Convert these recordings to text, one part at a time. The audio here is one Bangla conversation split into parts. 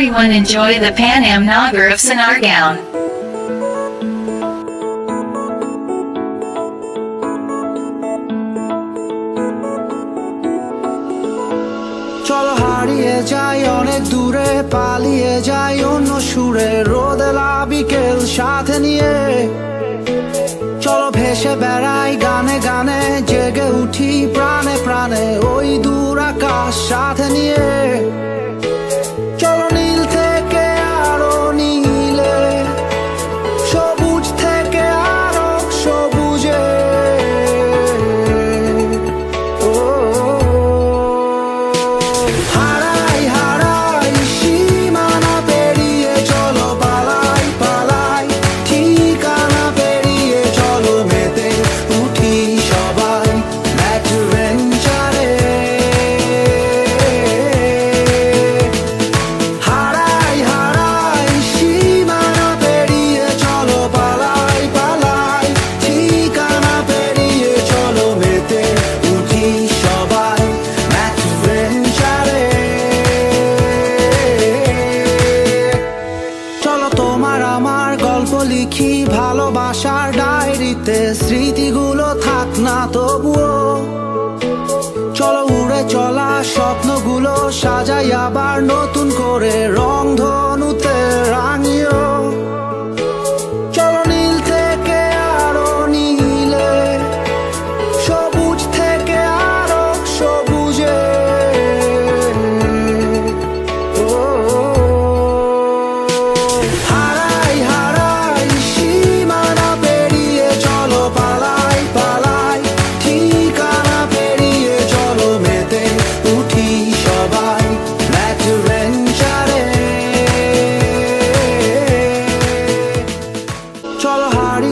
Everyone enjoy the Pan Am Nagar of Sonargaon. চলো হারিয়ে যাই, অনেক দূরে পালিয়ে যাই, অন্য সুরে রোদেলা বিকেল সাথে নিয়ে চলো ভেসে বেড়াই, গানে গানে জেগে উঠি, প্রাণে প্রাণে ওই দূর আকাশ সাথে নিয়ে গল্প লিখি, ভালোবাসার ডায়েরিতে স্মৃতিগুলো থাক না তবুও। চলো উড়ে চলা স্বপ্নগুলো সাজাই আবার নতুন করে রং ধনুতে রাঙিও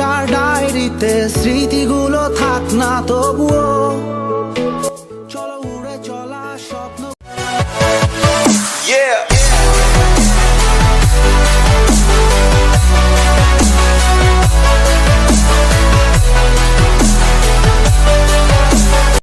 আসার ডায়েরিতে স্মৃতিগুলো থাক না তবুও